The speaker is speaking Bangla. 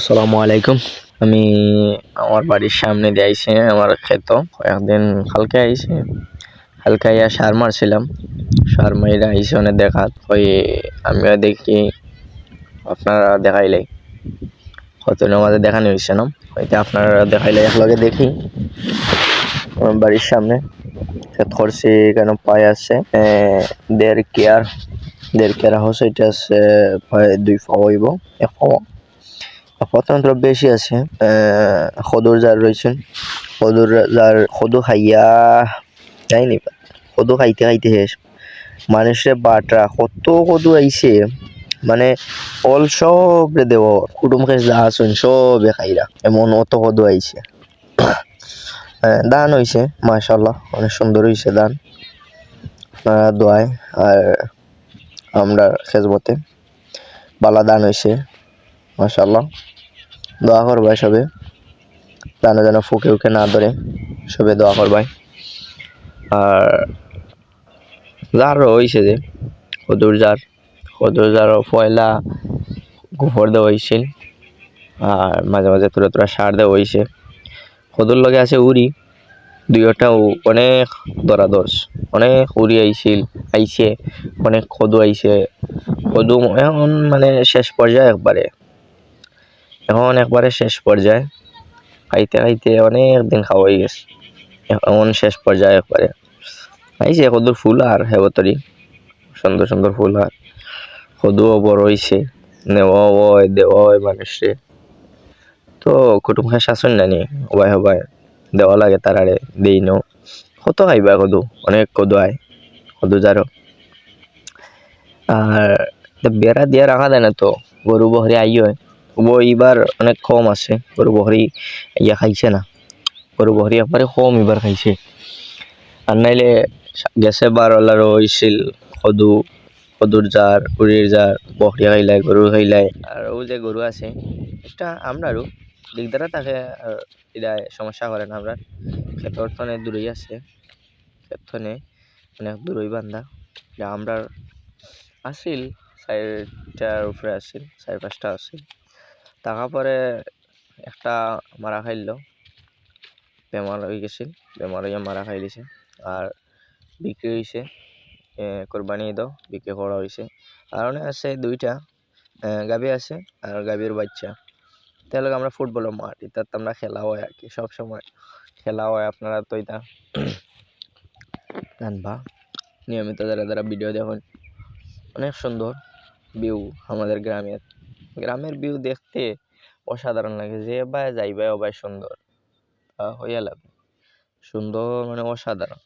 আসসালামু আলাইকুম। আমি আমার বাড়ির সামনে দিয়ে আইসি আমার ক্ষেত। কয়েকদিন হালকা আইসি হালকা ইয়া সার মারছিলাম। সার মাইরা আইসি অনেক দেখাত। ওই আমিও দেখি, আপনারা দেখাইলাই। হয়তো আমাদের দেখানো হয়েছে না? হয়তো আপনারা দেখাইলে একলগে দেখি। আমার বাড়ির সামনে ক্ষেত করছি, কেন পাই আছে। দেড় কেয়ার দেড় কেয়ার হাউস, এটা আছে দুই পাওয়া হইব, এক পাওয়া প্রথমত বেশি আছে। সদুর যার রয়েছেন, সদুর যার খদু খাইয়া যায়নি খদু খাইতে খাইতে শেষ। মানুষের বাটরা কত কদু আইছে মানে অল সব দেব কুটুম খেস যা আসুন সবে খাইরা, এমন অত কদু আইছে। দান হইছে মাশাল্লাহ অনেক সুন্দর হইছে দান। দোয়ায়, আর আমরা খেজমতে বালা দান হইছে। মাশাল্লাহ দোয়া করবাই সবে। যেন যেন ফুকে উকে না ধরে সবে দোয়া করবাই আর যার হয়েছে যে সদুর যার সদুর যার পয়লা গোবর দেওয়া হয়েছিল আর মাঝে মাঝে তোরা তোরা সার দেওয়া হয়েছে সদুর লগে আছে উড়ি দুইটা অনেক ধরা দোষ অনেক উড়ি আইছিল, আইছে, অনেক খদু আইছে। খদু এখন মানে শেষ পর্যায়ে একবারে। এখন একবারে শেষ পর্যায়ে। খাইতে খাইতে অনেক দিন খাওয়া হয়ে গেছে। এমন শেষ পর্যায়ে একবারে। আইছে কদুর ফুল আর হেবতরি সুন্দর সুন্দর ফুল আর। কদুও বড় হইছে। নেওয়া হয়, দেওয়া হয় মানুষে তো কুটুম খাই শাসন নানি। হবাই হবাই। দেওয়া লাগে তারারে দেই নো কত খাইবা কদু? অনেক কদু আয়। কদু যারো আর বেড়া দিয়ে রাখা দেয় না তো? গরু বহরে আই হয়। ও এবার অনেক কম আছে। গরু বহরি ইয়া খাইছে না। গরু বহরি একবারে কম এবার খাইছে। আর নাইলে গেছে বারলার হয়েছিল সদু সদুর জার উড়ির জার, বহরি খাইলাই গরু খাইলাই আর ও যে গরু আছে এটা আমরারও। দিগদারা আর এটা সমস্যা করে না আমরা ক্ষেতর থনে দূরেই আছে। ক্ষেত থনে অনেক দূরই বান্ধা যা আমরা আসিল চারটার উপরে আসিল চার পাঁচটা আসিল টাকা পরে একটা মারা খাইল। বেমার হয়ে গেছিল, বেমার হইয়া মারা খাইলিছে আর বিক্রি হয়েছে কোরবানি ঈদও বিক্রি করা হয়েছে আর অনেক আছে দুইটা গাভী আছে আর গাভীর বাচ্চা। তাহলে আমরা ফুটবলের মাঠ এটাতে আমরা খেলা হয় আর কি সবসময় খেলা হয় আপনারা তো এটা জানবা। নিয়মিত যারা যারা ভিডিও দেখুন, অনেক সুন্দর ভিউ আমাদের গ্রামের। গ্রামের ভিউ দেখতে অসাধারণ লাগে, যে বা যাইবা অবাই সুন্দর। হইয়া লাভ সুন্দর মানে অসাধারণ।